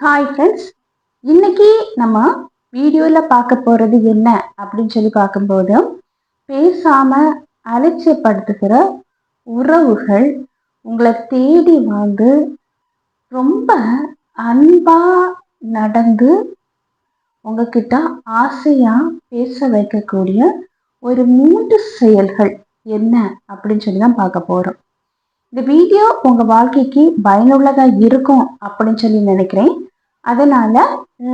Hi friends இன்னைக்கு நம்ம வீடியோவில் பார்க்க போகிறது என்ன அப்படின்னு சொல்லி பார்க்கும்போது பேசாமல் அலட்சியப்படுத்துகிற உறவுகள் உங்களை தேடி வந்து ரொம்ப அன்பாக நடந்து உங்ககிட்ட ஆசையாக பேச வைக்கக்கூடிய ஒரு மூன்று செயல்கள் என்ன அப்படின்னு சொல்லி தான் பார்க்க போகிறோம் இந்த வீடியோ உங்கள் வாழ்க்கைக்கு பயனுள்ளதாக இருக்கும் அப்படின்னு சொல்லி நினைக்கிறேன். அதனால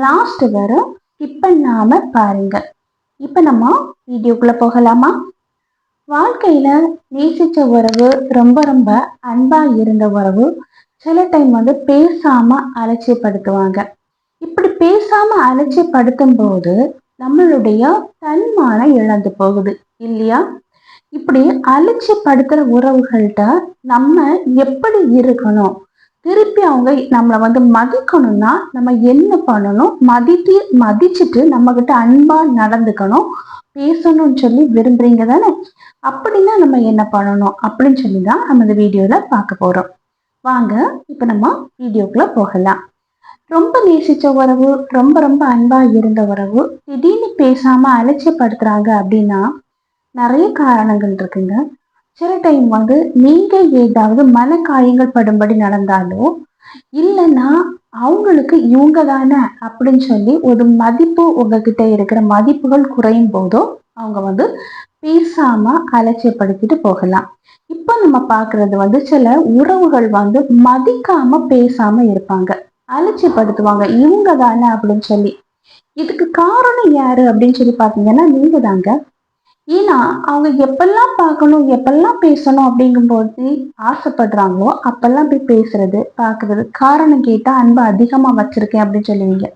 லாஸ்ட் வரும். இப்போ நாம பாருங்க. இப்போ நம்ம வீடியோக்குள்ள போகலாமா? வாழ்க்கையில நேசிச்ச உறவு ரொம்ப ரொம்ப அன்பா இருந்த உறவு சில டைம் வந்து பேசாம அலட்சியப்படுத்துவாங்க. இப்படி பேசாம அலட்சியப்படுத்தும் போது நம்மளுடைய தன்மானம் இழந்து போகுது இல்லையா? இப்படி அலட்சியப்படுத்துற உறவுகள்கிட்ட நம்ம எப்படி இருக்கணும்? திருப்பி அவங்க நம்மளை வந்து மதிக்கணும்னா நம்ம என்ன பண்ணணும்? மதித்து மதிச்சுட்டு நம்ம கிட்ட அன்பா நடந்துக்கணும். பேசணும்னு சொல்லி விரும்புறீங்க தானே? அப்படின்னா நம்ம என்ன பண்ணணும்? அப்படின்னு சொல்லி தான் நம்ம இந்த வீடியோல பார்க்க போறோம். வாங்க இப்ப நம்ம வீடியோக்குள்ள போகலாம். ரொம்ப நேசிச்ச உறவு ரொம்ப ரொம்ப அன்பா இருந்த உறவு திடீர்னு பேசாம அலட்சியப்படுத்துறாங்க அப்படின்னா நிறைய காரணங்கள் இருக்குங்க. சில டைம் வந்து நீங்க ஏதாவது மன காயங்கள் படும்படி நடந்தாலோ இல்லைன்னா அவங்களுக்கு இவங்க தானே அப்படின்னு சொல்லி ஒரு மதிப்பு உங்ககிட்ட இருக்கிற மதிப்புகள் குறையும் போதோ அவங்க வந்து பேசாம அலட்சியப்படுத்திட்டு போகலாம். இப்போ நம்ம பார்க்கறது வந்து சில உறவுகள் வந்து மதிக்காம பேசாம இருப்பாங்க. அலட்சியப்படுத்துவாங்க இவங்க தானே அப்படின்னு சொல்லி. இதுக்கு காரணம் யாரு அப்படின்னு சொல்லி பார்த்தீங்கன்னா நீங்க தாங்க ஏன்னா அவங்க எப்பெல்லாம் பார்க்கணும் எப்பெல்லாம் பேசணும் அப்படிங்கும்போது ஆசைப்படுறாங்களோ அப்பெல்லாம் போய் பேசுறது பார்க்கறது. காரணம் கேட்டா அன்பை அதிகமா வச்சிருக்கேன் அப்படின்னு சொல்லுவீங்க.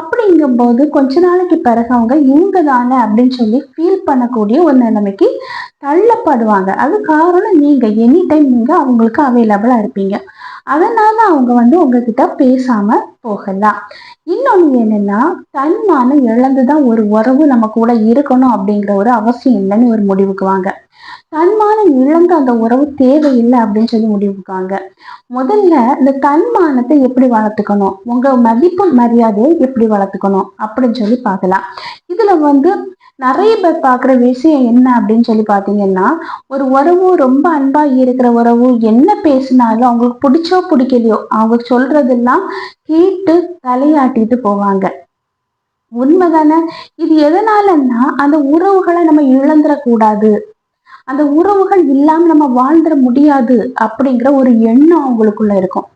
அப்படிங்கும்போது கொஞ்ச நாளைக்கு பிறகு அவங்க இவங்க தானே அப்படின்னு சொல்லி ஃபீல் பண்ணக்கூடிய ஒரு நிலைமைக்கு தள்ளப்படுவாங்க. அது காரணம் நீங்க எனி டைம் நீங்க அவங்களுக்கு அவைலபிளா இருப்பீங்க. அதனால அவங்க வந்து உங்ககிட்ட பேசாம போகலாம். இன்னொன்று என்னன்னா தன்மானம் இழந்துதான் ஒரு உறவு நம்ம கூட இருக்கணும் அப்படிங்கிற ஒரு அவசியம் இல்லைன்னு ஒரு முடிவுக்கு வாங்க. தன்மானம் இழந்து அந்த உறவு தேவையில்லை அப்படின்னு சொல்லி முடிவுக்காங்க முதல்ல இந்த தன்மானத்தை எப்படி வளர்த்துக்கணும்? உங்க மதிப்பு மரியாதையை எப்படி வளர்த்துக்கணும்? அப்படின்னு சொல்லி பார்க்கலாம். இதுல வந்து நிறைய பேர் பார்க்குற விஷயம் என்ன அப்படின்னு சொல்லி பார்த்தீங்கன்னா ஒரு உறவு ரொம்ப அன்பா இருக்கிற உறவு என்ன பேசினாலும் அவங்களுக்கு பிடிச்சோ பிடிக்கலையோ அவங்க சொல்றதெல்லாம் கேட்டு தலையாட்டிட்டு போவாங்க. உண்மைதானே? இது எதனாலன்னா அந்த உறவுகளை நம்ம இழந்துடக்கூடாது. அந்த உறவுகள் இல்லாம நம்ம வாழ்ந்துட முடியாது அப்படிங்கிற ஒரு எண்ணம் அவங்களுக்குள்ள இருக்கும்.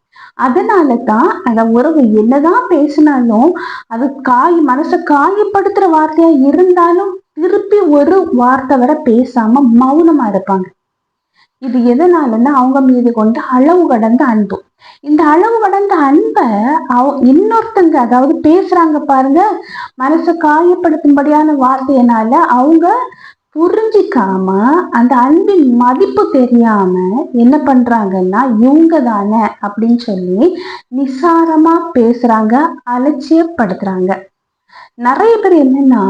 அதனால தான் அந்த உறவு என்னதான் பேசினாலும் அது காய் மனசை காயப்படுத்துற வார்த்தையா இருந்தாலும் திருப்பி ஒரு வார்த்தை வர பேசாம மௌனமா இருப்பாங்க. இது எதனாலன்னா அவங்க மீது கொண்டு அளவு கடந்த அன்பு. இந்த அளவு கடந்த அன்பை அவ இன்னொருத்தங்க அதாவது பேசுறாங்க பாருங்க மனசை காயப்படுத்தும்படியான வார்த்தையினால அவங்க புரிஞ்சிக்காம அந்த அன்பின் மதிப்பு தெரியாம என்ன பண்றாங்கன்னா இவங்க தானே அப்படின்னு சொல்லி நிசாரமா பேசுறாங்க அலட்சியப்படுத்துறாங்க. நிறைய பேர் என்னன்னா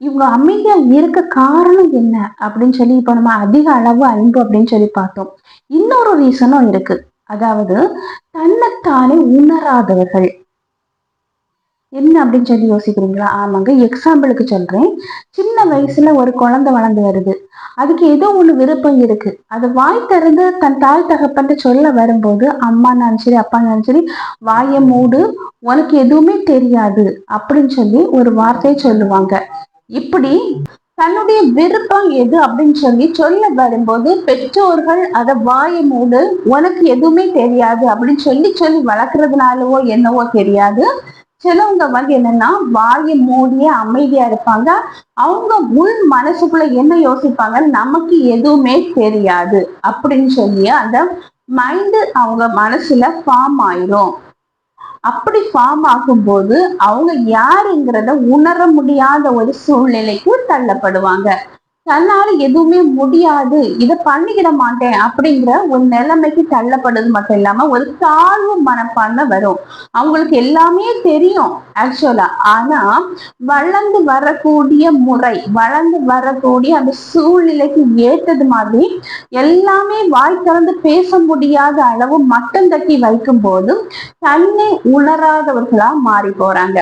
இவங்க அமைதியா இருக்க காரணம் என்ன அப்படின்னு சொல்லி இப்போ நம்ம அதிக அளவு அன்பு அப்படின்னு சொல்லி பார்த்தோம். இன்னொரு ரீசனும் இருக்கு. அதாவது தன்னைத்தானே உணராதவர்கள். என்ன அப்படின்னு சொல்லி யோசிக்கிறீங்களா? ஆமாங்க எக்ஸாம்பிளுக்கு சொல்றேன். சின்ன வயசுல ஒரு குழந்தை வளர்ந்து வருது. அதுக்கு ஏதோ ஒண்ணு விருப்பம் இருக்கு. அது வாய் திறந்து தன் தாய் தகப்பன்ட்டு சொல்ல வரும்போது அம்மா நான் சரி அப்பா நான் சரி வாயை மூடு உனக்கு எதுவுமே தெரியாது அப்படின்னு சொல்லி ஒரு வார்த்தையை சொல்லுவாங்க. இப்படி தன்னுடைய விருப்பம் எது அப்படின்னு சொல்லி சொல்ல வரும்போது பெற்றோர்கள் அதை வாயை மூடு உனக்கு எதுவுமே தெரியாது அப்படின்னு சொல்லி சொல்லி வளர்க்கறதுனாலவோ என்னவோ தெரியாது. சிலவங்க வந்து என்னன்னா வாயை மூடிய அமைதியா இருப்பாங்க. அவங்க உள் மனசுக்குள்ள என்ன யோசிப்பாங்க? நமக்கு எதுவுமே தெரியாது அப்படின்னு சொல்லி அந்த மைண்டு அவங்க மனசுல ஃபார்ம் ஆயிரும். அப்படி ஃபார்ம் ஆகும்போது அவங்க யாருங்கிறத உணர முடியாத ஒரு சூழ்நிலைக்கு தள்ளப்படுவாங்க. தன்னால எதுவுமே முடியாது. இதை பண்ணிக்கிட மாட்டேன் அப்படிங்கிற ஒரு நிலைமைக்கு தள்ளப்படுறது மட்டும் இல்லாம ஒரு தாழ்வு மனப்பான்மை வரும். அவங்களுக்கு எல்லாமே தெரியும் ஆக்சுவலா ஆனா வளர்ந்து வரக்கூடிய முறை வளர்ந்து வரக்கூடிய அந்த சூழ்நிலைக்கு ஏற்றது மாதிரி எல்லாமே வாய் திறந்து பேச முடியாத அளவு மட்டம் தட்டி வைக்கும் போது தன்னை உணராதவர்களா மாறி போறாங்க.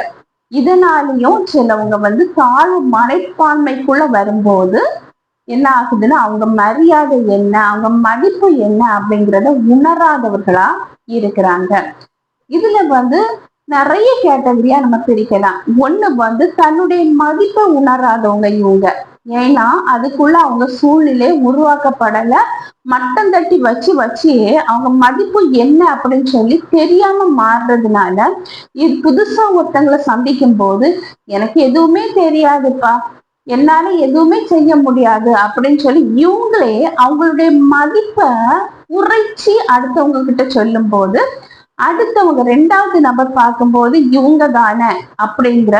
இதனாலையும் சிலவங்க வந்து தாழ்வு மனைப்பான்மைக்குள்ள வரும்போது என்ன ஆகுதுன்னா அவங்க மரியாதை என்ன அவங்க மதிப்பு என்ன அப்படிங்கிறத உணராதவர்களா இருக்கிறாங்க. இதுல வந்து நிறைய கேட்டகரியா நம்ம பிரிக்கலாம். ஒண்ணு வந்து தன்னுடைய மதிப்பை உணராதவங்க இவங்க. ஏன்னா அதுக்குள்ள அவங்க சூழ்நிலை உருவாக்கப்படல. மட்டம் தட்டி வச்சு வச்சு அவங்க மதிப்பு என்ன அப்படின்னு சொல்லி தெரியாம மாறுறதுனால இது புதுசா ஒருத்தங்களை சந்திக்கும் போது எனக்கு எதுவுமே தெரியாதுப்பா. என்னால எதுவுமே செய்ய முடியாது அப்படின்னு சொல்லி இவங்களே அவங்களுடைய மதிப்பை உரைச்சி அடுத்தவங்க கிட்ட சொல்லும் போது அடுத்தவங்க ரெண்டாவது நபர் பார்க்கும்போது இவங்க தானே அப்படிங்கிற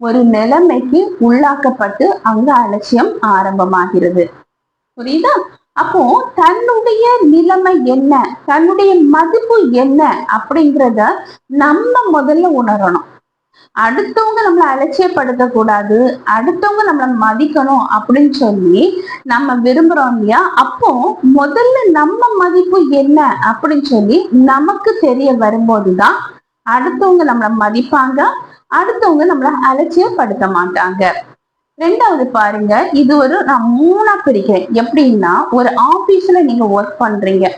ஒரு நிலைமைக்கு உள்ளாக்கப்பட்டு அங்க அலட்சியம் ஆரம்பமாகிறது. புரியுதா? அப்போ தன்னுடைய நிலைமை என்ன? தன்னுடைய மதிப்பு என்ன? அப்படிங்கிறத நம்ம முதல்ல உணரணும். அடுத்தவங்க நம்மளை அலட்சியப்படுத்த கூடாது அடுத்தவங்க நம்மளை மதிக்கணும் அப்படின்னு சொல்லி நம்ம விரும்புறோம் இல்லையா? அப்போ முதல்ல நம்ம மதிப்பு என்ன அப்படின்னு சொல்லி நமக்கு தெரிய வரும்போதுதான் அடுத்தவங்க நம்மளை மதிப்பாங்க அடுத்தவங்க நம்மளை அலட்சியப்படுத்த மாட்டாங்க. ரெண்டாவது பாருங்க இது ஒரு நான் மூணா பிரிக்கிறேன். எப்படின்னா ஒரு ஆபீஸ்ல நீங்க ஒர்க் பண்றீங்க.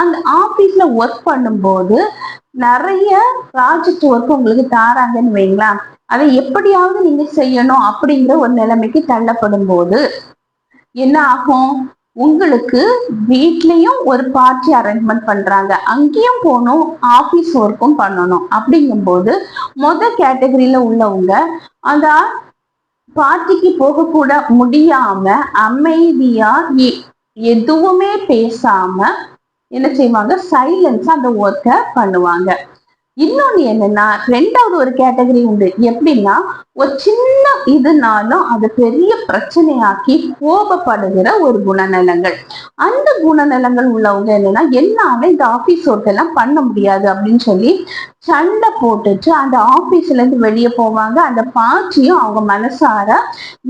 அந்த ஆபீஸ்ல ஒர்க் பண்ணும்போது நிறைய ப்ராஜெக்ட் ஒர்க் உங்களுக்கு தாராங்கன்னு வைங்களா அதை எப்படியாவது நீங்க செய்யணும் அப்படிங்கிற ஒரு நிலைமைக்கு தள்ளப்படும் போது என்ன ஆகும்? உங்களுக்கு வீட்லயும் ஒரு பார்ட்டி அரேஞ்ச்மெண்ட் பண்றாங்க. அங்கேயும் போகணும் ஆபீஸ் ஒர்க்கும் பண்ணணும். அப்படிங்கும்போது மொத கேட்டகரியில உள்ளவங்க அந்த பார்ட்டிக்கு போக கூட முடியாம அமைதியா எதுவுமே பேசாம என்ன செய்வாங்க? சைலன்ஸா அந்த ஒர்க்கை பண்ணுவாங்க. இன்னொன்னு என்னன்னா ரெண்டாவது ஒரு கேட்டகரி உண்டு. எப்படின்னா ஒரு சின்ன இதுனாலும் அது பெரிய பிரச்சனையாக்கி கோபப்படுகிற ஒரு குணநலங்கள். அந்த குணநலங்கள் உள்ளவங்க என்னன்னா என்னால இந்த ஆபீஸ் ஒர்க் எல்லாம் பண்ண முடியாது அப்படின்னு சொல்லி சண்டை போட்டுட்டு அந்த ஆபீஸ்ல இருந்து வெளியே போவாங்க. அந்த பாட்டியும் அவங்க மனசார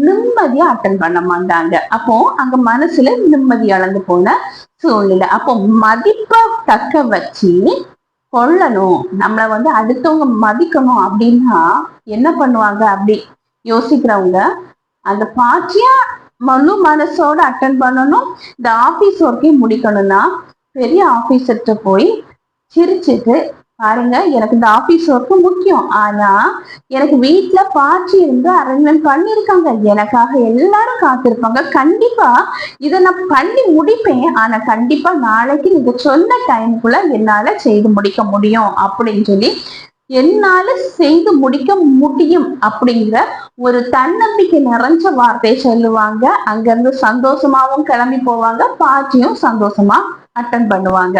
நிம்மதியா அட்டன் பண்ண மாட்டாங்க. அப்போ அங்க மனசுல நிம்மதி அளந்து போன சூழ்நிலை. அப்போ மதிப்பை தக்க வச்சு கொள்ளணும் நம்மளை வந்து அடுத்தவங்க மதிக்கணும் அப்படின்னா என்ன பண்ணுவாங்க அப்படி? யோசிக்கிறவங்க அந்த பாட்டியா முழு மனசோட அட்டன் பண்ணணும் இந்த ஆபீஸ் ஒர்க்கையும் முடிக்கணும்னா பெரிய ஆஃபீஸர்கிட்ட போய் சிரிச்சுட்டு பாருங்க எனக்கு இந்த ஆபீஸ் ஒர்க்கு முக்கியம். ஆனா எனக்கு வீட்டுல பாட்சி இருந்து அரேஞ்ச்மெண்ட் பண்ணிருக்காங்க எனக்காக எல்லாரும் காத்திருப்பாங்க. கண்டிப்பா இதை நான் பண்ணி முடிப்பேன். ஆனா கண்டிப்பா நாளைக்கு நீங்க சொன்ன டைம்குள்ள என்னால செய்து முடிக்க முடியும் அப்படின்னு சொல்லி என்னால செய்து முடிக்க முடியும் அப்படிங்கிற ஒரு தன்னம்பிக்கை நிறைஞ்ச வார்த்தையை சொல்லுவாங்க. அங்கிருந்து சந்தோஷமாவும் கிளம்பி போவாங்க. பாட்டியும் சந்தோஷமா அட்டன் பண்ணுவாங்க.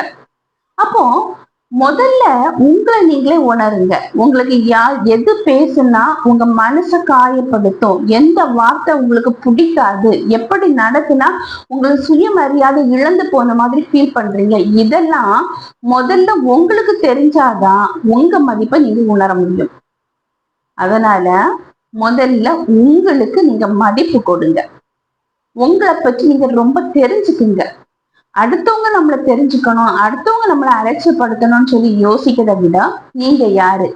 அப்போ முதல்ல உங்களை நீங்களே உணருங்க. உங்களுக்கு யார் எது பேசுனா உங்க மனசை காயப்படுத்தும். எந்த வார்த்தை உங்களுக்கு பிடிக்காது. எப்படி நடக்குனா உங்களுக்கு சுயமரியாதை இழந்து போன மாதிரி ஃபீல் பண்றீங்க. இதெல்லாம் முதல்ல உங்களுக்கு தெரிஞ்சாதான் உங்க மதிப்பை நீங்க உணர முடியும். அதனால முதல்ல உங்களுக்கு நீங்க மதிப்பு கொடுங்க. உங்களை பற்றி நீங்க ரொம்ப தெரிஞ்சுக்குங்க. அடுத்தவங்க நம்மளை தெரிஞ்சுக்கணும் அடுத்தவங்க நம்மளை அலட்சியப்படுத்தணும்னு சொல்லி யோசிக்கிறத விட நீங்க யாரு?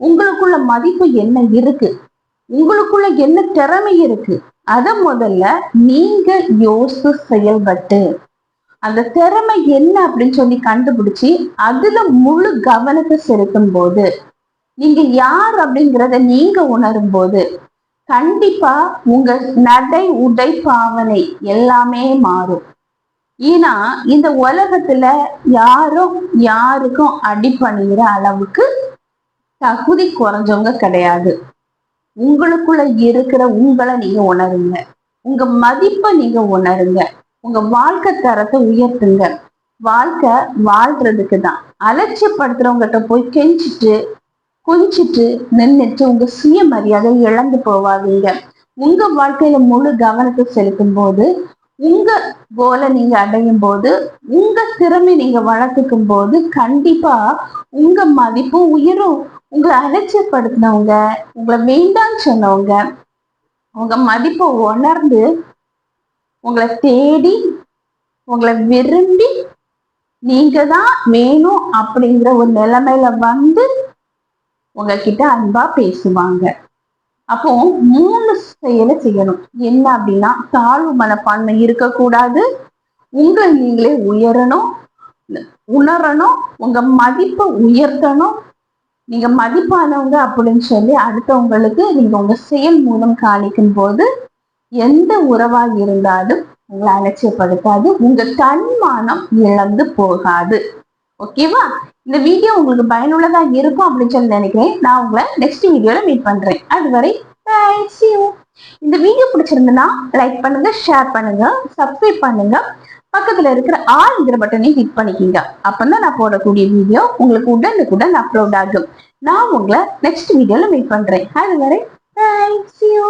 உங்களுக்குள்ள மதிப்பு என்ன இருக்கு? உங்களுக்குள்ள என்ன திறமை இருக்கு? அத முதல்ல நீங்க யோசித்து செயல்பட்டு அந்த திறமை என்ன அப்படின்னு சொல்லி கண்டுபிடிச்சு அதுல முழு கவனத்தை செலுத்தும் போது நீங்க யார் அப்படிங்கிறத நீங்க உணரும் போது கண்டிப்பா உங்க நடை உடை பாவனை எல்லாமே மாறும். ஏன்னா இந்த உலகத்துல யாரும் யாருக்கும் அடி பண்ணிக்கிற அளவுக்கு தகுதி குறைஞ்சவங்க கிடையாது. உங்களுக்குள்ள இருக்கிற உங்களை நீங்க உணருங்க. உங்க மதிப்பை நீங்க உணருங்க. உங்க வாழ்க்கை தரத்தை உயர்த்துங்க. வாழ்க்கை வாழ்றதுக்கு தான். அலட்சியப்படுத்துறவங்ககிட்ட போய் கெஞ்சிட்டு கொஞ்சிட்டு நின்றுட்டு உங்க சுயமரியாதை இழந்து போவாதீங்க. உங்க வாழ்க்கையில முழு கவனத்தை செலுத்தும் போது உங்க கோலை நீங்க அடையும் போது உங்க திறமை நீங்க வளர்த்துக்கும் போது கண்டிப்பா உங்க மதிப்பு உயரும். உங்களை அலட்சியப்படுத்தினவங்க உங்களை வேண்டான்னு சொன்னவங்க உங்க மதிப்பை உணர்ந்து உங்களை தேடி உங்களை விரும்பி நீங்க தான் வேணும் அப்படிங்கிற ஒரு நிலைமையில வந்து உங்ககிட்ட அன்பா பேசுவாங்க. அப்போ மூணு செயலை செய்யணும்? என்ன அப்படின்னா தாழ்வு மனப்பான்மை இருக்கக்கூடாது. உங்களை நீங்களே உயரணும். உணரணும். உங்க மதிப்பை உயர்த்தணும். நீங்க மதிப்பானவங்க அப்படின்னு சொல்லி அடுத்தவங்களுக்கு நீங்க உங்க செயல் மூலம் காணிக்கும் போது எந்த உறவாக இருந்தாலும் உங்களை அலட்சியப்படுத்தாது. உங்க தன்மானம் இழந்து போகாது. ஓகேவா இந்த வீடியோ உங்களுக்கு பயனுள்ளதா இருக்கும் அப்படின்னு சொல்லி நினைக்கிறேன். நான் உங்களை நெக்ஸ்ட் வீடியோல மீட் பண்றேன். அதுவரை இந்த வீடியோ பிடிச்சிருந்ததுன்னா லைக் பண்ணுங்க ஷேர் பண்ணுங்க சப்ஸ்கிரைப் பண்ணுங்க. பக்கத்துல இருக்கிற ஆளுங்கிற பட்டனையும் ஹிட் பண்ணிக்கிங்க. அப்பதான் நான் போடக்கூடிய வீடியோ உங்களுக்கு உடனுக்குடன் அப்லோட் ஆகும். நான் உங்களை நெக்ஸ்ட் வீடியோல மீட் பண்றேன். அதுவரை யூ